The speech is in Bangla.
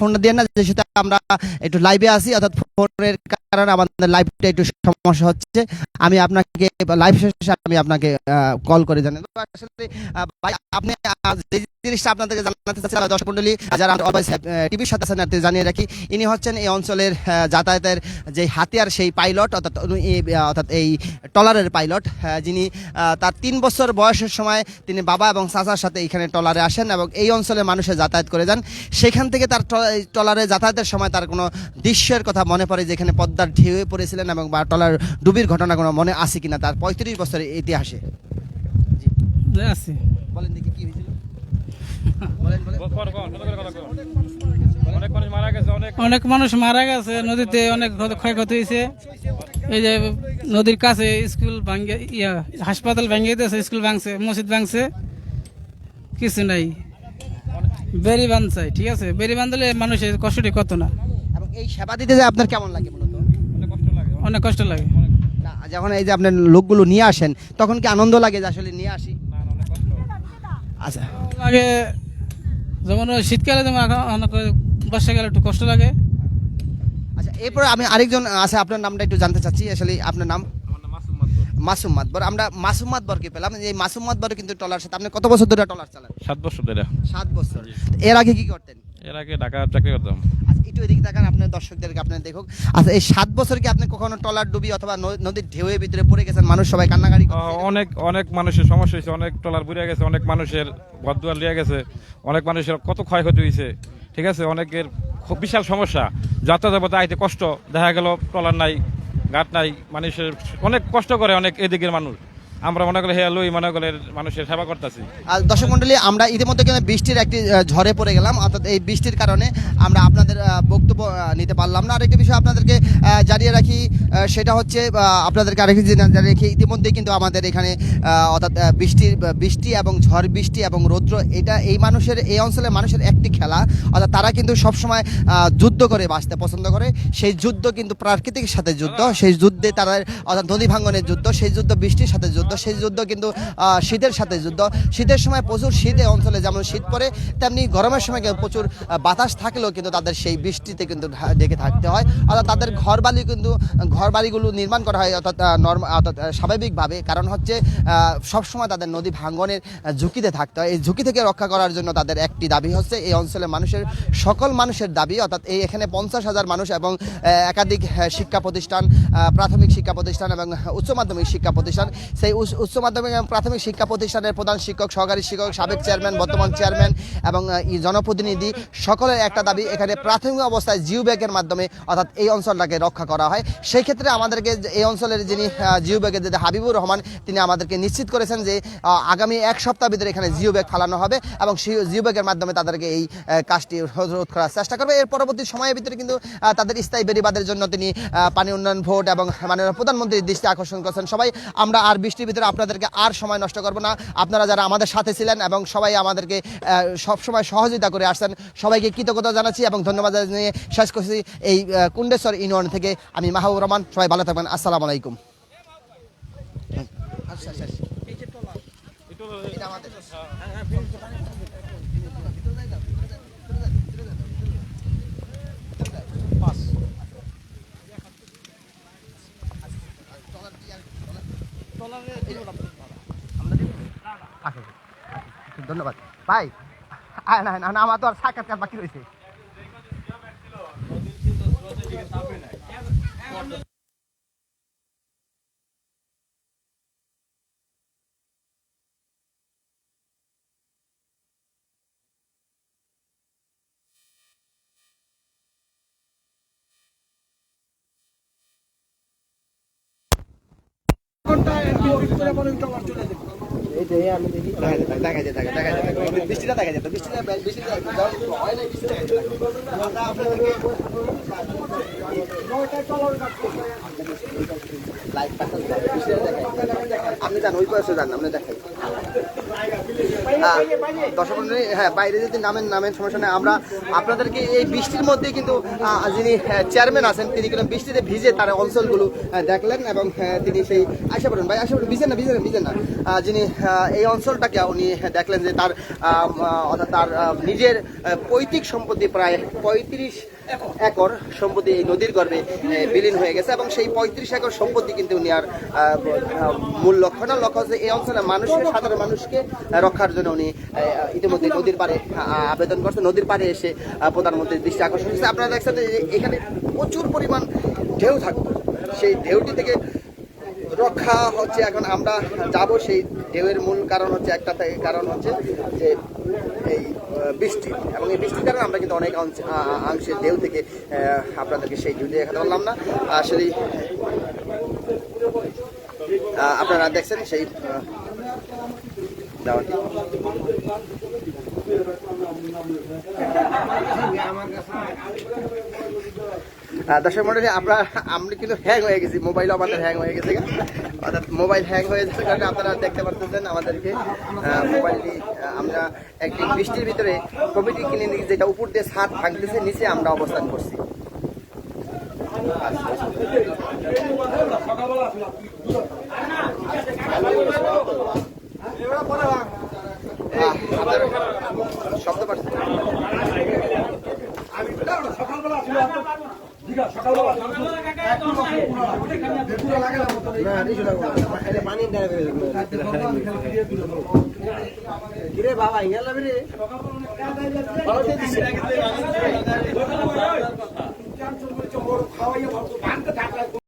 ফোনটা দিয়ে না, যে সাথে আমরা একটু লাইভে আসি অর্থাৎ ফোনের কারণে আমাদের লাইভটা একটু সমস্যা হচ্ছে। আমি আপনাকে লাইভ শেষে আমি আপনাকে কল করে জানি আসলে ভাই, আপনি জিনিসটা আপনাদেরকে জানাতে চাচ্ছি দর্শক মন্ডলী যারা টিভির সাথে আর জানিয়ে রাখি ইনি হচ্ছেন এই অঞ্চলের যাতায়াতের যে হাতিয়ার সেই পাইলট অর্থাৎ অর্থাৎ এই টলারের পাইলট যিনি তার তিন বছর বয়সের সময় তিনি বাবা এবং চাচার সাথে এখানে টলারে আসেন এবং এই অঞ্চলে মানুষে যাতায়াত করে যান। সেখান থেকে তার টলারে যাতায়াতের সময় তার কোনো দৃশ্যের কথা মনে পড়ে যেখানে পদ্মার ঢেউয়ে পড়েছিলেন এবং বা টলার ডুবির ঘটনা কোনো মনে আছে কিনা তার পঁয়ত্রিশ বছরের ইতিহাসে। আছে। বলেন দেখি কি হয়েছিল। অনেক মানুষ মারা গেছে নদীতে অনেক ক্ষয়ক্ষতি হয়েছে। এই যে নদীর কাছে স্কুল ভাঙ্গে ইয়া হাসপাতাল ভেঙে দিয়েছে স্কুল ভাঙছে মসজিদ ভাঙছে কিছু নাই। বেরি বাঁধছে ঠিক আছে? বেরি বাঁধলে মানুষের কষ্টটি কত না? এবং এই সেবা দিতে যে আপনার কেমন লাগে মূলত অনেক কষ্ট লাগে। যখন এই যে আপনার লোকগুলো নিয়ে আসেন তখন কি আনন্দ লাগে যে আসলে নিয়ে আসি? আচ্ছা। লাগে যেমন শীতকালে যেমন বর্ষাকালে একটু কষ্ট লাগে। আচ্ছা এরপরে আমি আরেকজন আছে আপনার নামটা একটু জানতে চাচ্ছি আসলে আপনার নাম? মাসুম মাতবর আমরা মাসুম মাতবরকে পেলাম এই মাসুম মাতবর কিন্তু টলার সাথে। আপনি কত বছর ধরে টলার চালান? সাত বছর ধরে। সাত বছর। এর আগে কি করতেন? এর আগে ঢাকা চাকরি করতাম। আচ্ছা একটু এদিকে তাকান আপনার দর্শকদেরকে আপনার দেখুক। আচ্ছা এই সাত বছর কি আপনি কখনো টলার ডুবি অথবা নদীর ঢেউয়ের ভিতরে পড়ে গেছেন? মানুষ সবাই কান্নাকাড়ি অনেক অনেক মানুষের সমস্যা হয়েছে অনেক টলার বুড়িয়ে গেছে অনেক মানুষের ঘরদুয়ার লিয়ে গেছে অনেক মানুষের কত ক্ষয়ক্ষতি হয়েছে ঠিক আছে? অনেকের খুব বিশাল সমস্যা যাত্রা যাবতে আইতে কষ্ট দেখা গেল টলার নাই ঘাট নাই মানুষের অনেক কষ্ট করে অনেক এদিকের মানুষ। আমরা মনে করি হ্যাঁ লই মনে করি মানুষের সেবা করতেছি। আর দর্শক মন্ডলী, আমরা ইতিমধ্যে কিন্তু বৃষ্টির একটি ঝড়ে পড়ে গেলাম, অর্থাৎ এই বৃষ্টির কারণে আমরা আপনাদের বক্তব্য নিতে পারলাম না। আরেকটি বিষয় আপনাদেরকে জানিয়ে রাখি সেটা হচ্ছে আপনাদেরকে আরেকটি জানিয়ে রাখি, ইতিমধ্যেই কিন্তু আমাদের এখানে অর্থাৎ বৃষ্টির বৃষ্টি এবং ঝড়, বৃষ্টি এবং রৌদ্র, এটা এই মানুষের, এই অঞ্চলের মানুষের একটি খেলা। অর্থাৎ তারা কিন্তু সবসময় যুদ্ধ করে বাঁচতে পছন্দ করে। সেই যুদ্ধ কিন্তু প্রাকৃতিক সাথে যুদ্ধ, সেই যুদ্ধে তারা অর্থাৎ নদী ভাঙ্গনের যুদ্ধ, সেই যুদ্ধ বৃষ্টির সাথে যুদ্ধ, সেই যুদ্ধ কিন্তু শীতের সাথে যুদ্ধ। শীতের সময় প্রচুর শীত এই অঞ্চলে, যেমন শীত পড়ে, তেমনি গরমের সময় প্রচুর বাতাস থাকলেও কিন্তু তাদের সেই বৃষ্টিতে কিন্তু ডেকে থাকতে হয়। অর্থাৎ তাদের ঘর বাড়ি কিন্তু, ঘর বাড়িগুলো নির্মাণ করা হয় অর্থাৎ নর্ম, অর্থাৎ স্বাভাবিকভাবে। কারণ হচ্ছে সবসময় তাদের নদী ভাঙ্গনের ঝুঁকিতে থাকতে হয়। এই ঝুঁকি থেকে রক্ষা করার জন্য তাদের একটি দাবি হচ্ছে, এই অঞ্চলের মানুষের, সকল মানুষের দাবি, অর্থাৎ এই এখানে পঞ্চাশ হাজার মানুষ এবং একাধিক শিক্ষা প্রতিষ্ঠান প্রাথমিক শিক্ষা প্রতিষ্ঠান এবং উচ্চ মাধ্যমিক শিক্ষা প্রতিষ্ঠান। সেই উচ্চ- মাধ্যমিক এবং প্রাথমিক শিক্ষা প্রতিষ্ঠানের প্রধান শিক্ষক, সহকারী শিক্ষক, সাবেক চেয়ারম্যান, বর্তমান চেয়ারম্যান এবং জনপ্রতিনিধি, সকলের একটা দাবি, এখানে প্রাথমিক অবস্থায় জিও ব্যাগের মাধ্যমে, অর্থাৎ এই অঞ্চলটাকে রক্ষা করা হয়। সেই ক্ষেত্রে আমাদেরকে যে এই অঞ্চলের যিনি জিও ব্যাগের হাবিবুর রহমান, তিনি আমাদেরকে নিশ্চিত করেছেন যে আগামী এক সপ্তাহ ভিতরে এখানে জিও ব্যাগ ফালানো হবে এবং জিও ব্যাগের মাধ্যমে তাদেরকে এই কাজটি রোধ করার চেষ্টা করবে। এর পরবর্তী সময়ের ভিতরে কিন্তু তাদের স্থায়ী বেরিবাদের জন্য তিনি পানি উন্নয়ন ভোট এবং মাননীয় প্রধানমন্ত্রীর দৃষ্টি আকর্ষণ করেছেন। সবাই, আমরা আর বৃষ্টির ভিতরে আপনাদেরকে আর সময় নষ্ট করব না। আপনারা যারা আমাদের সাথে ছিলেন এবং সবাই আমাদেরকে সবসময় সহযোগিতা করে আসছেন, সবাইকে কৃতজ্ঞতা জানাচ্ছি এবং ধন্যবাদ জানিয়ে শেষ করছি। এই কুণ্ডেশ্বর ইউনিয়ন থেকে আমি মাহবুব রহমান। সবাই ভালো থাকবেন আসসালামু আলাইকুম। ধন্যবাদ। ভাই না না, আমার তো আর সাক্ষাৎকার বাকি রয়েছে এই যে আমি দেখি দেখা যায় দেখা যায় দেখা যায় দেখা যায় বৃষ্টিটা দেখা যায় বৃষ্টিটা বৃষ্টিটা হয় না বৃষ্টিটা আমরা আপনাদেরকে লাইভ পাঠান বৃষ্টিটা দেখাই আপনি জান ওই পাশে জান আপনি দেখাই দর্শক হ্যাঁ বাইরে যদি নামেন নামেন সমস্যা নেই। আমরা আপনাদেরকে এই বৃষ্টির মধ্যে কিন্তু যিনি চেয়ারম্যান আছেন তিনি কিন্তু বৃষ্টিতে ভিজে তার অঞ্চলগুলো দেখলেন এবং আহ, তিনি সেই আশা পড়ুন ভাই আশা পড়ুন ভিজেন না ভিজেন না ভিজেন না। যিনি এই অঞ্চলটাকে উনি দেখলেন যে তার অর্থাৎ তার নিজের পৈতৃক সম্পত্তি প্রায় পঁয়ত্রিশ একর সম্পত্তি এই নদীর গর্ভে বিলীন হয়ে গেছে এবং সেই পঁয়ত্রিশ একর সম্পত্তি কিন্তু উনি আর মূল লক্ষ্য না। লক্ষ্য হচ্ছে এই অঞ্চলের মানুষকে সাধারণ মানুষকে রক্ষার জন্য উনি ইতিমধ্যে নদীর পারে আবেদন করছে। নদীর পারে এসে প্রধানমন্ত্রীর দৃষ্টি আকর্ষণ করছে। আপনারা দেখছেন এখানে প্রচুর পরিমাণ ঢেউ থাকতো। সেই ঢেউটি থেকে রক্ষা হচ্ছে এখন আমরা যাব। সেই ঢেউয়ের মূল কারণ হচ্ছে একটা কারণ হচ্ছে যে এই বৃষ্টি। এবং এই বৃষ্টির কারণে আমরা কিন্তু অনেক অংশের ঢেউ থেকে আপনাদেরকে সেই ঢেউ দেখাতে পারলাম না। আসলে আপনারা দেখছেন সেই আহ, দর্শক মন্ডলী আমরা আমরা কিন্তু হ্যাং হয়ে গেছি। মোবাইল আমাদের হ্যাং হয়ে গেছে। অর্থাৎ মোবাইল হ্যাং হয়ে যাওয়ার কারণে আপনারা দেখতে পারতেছেন আমাদেরকে। মোবাইলটি আমরা একটি বৃষ্টির ভিতরে কমিটি কিনে নিয়ে যেটা উপর দিয়ে ছাদ ভাঙতেছে নিচে আমরা অবস্থান করছি। আহ, আপনারা শব্দ পাচ্ছেন